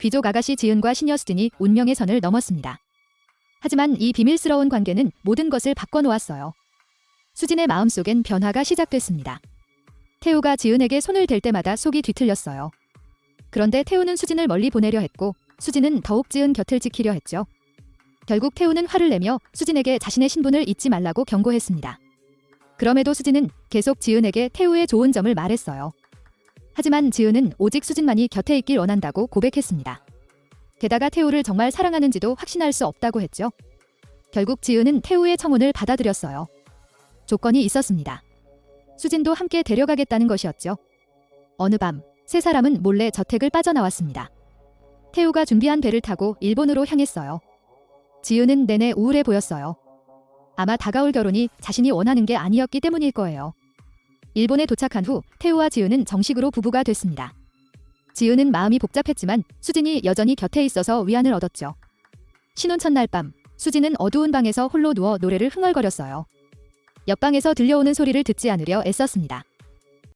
귀족 아가씨 지은과 시녀 수진이 운명의 선을 넘었습니다. 하지만 이 비밀스러운 관계는 모든 것을 바꿔놓았어요. 수진의 마음속엔 변화가 시작됐습니다. 태우가 지은에게 손을 댈 때마다 속이 뒤틀렸어요. 그런데 태우는 수진을 멀리 보내려 했고 수진은 더욱 지은 곁을 지키려 했죠. 결국 태우는 화를 내며 수진에게 자신의 신분을 잊지 말라고 경고했습니다. 그럼에도 수진은 계속 지은에게 태우의 좋은 점을 말했어요. 하지만 지은은 오직 수진만이 곁에 있길 원한다고 고백했습니다. 게다가 태우를 정말 사랑하는지도 확신할 수 없다고 했죠. 결국 지은은 태우의 청혼을 받아들였어요. 조건이 있었습니다. 수진도 함께 데려가겠다는 것이었죠. 어느 밤, 세 사람은 몰래 저택을 빠져나왔습니다. 태우가 준비한 배를 타고 일본으로 향했어요. 지은은 내내 우울해 보였어요. 아마 다가올 결혼이 자신이 원하는 게 아니었기 때문일 거예요. 일본에 도착한 후 태우와 지은은 정식으로 부부가 됐습니다. 지은은 마음이 복잡했지만 수진이 여전히 곁에 있어서 위안을 얻었죠. 신혼 첫날 밤, 수진은 어두운 방에서 홀로 누워 노래를 흥얼거렸어요. 옆방에서 들려오는 소리를 듣지 않으려 애썼습니다.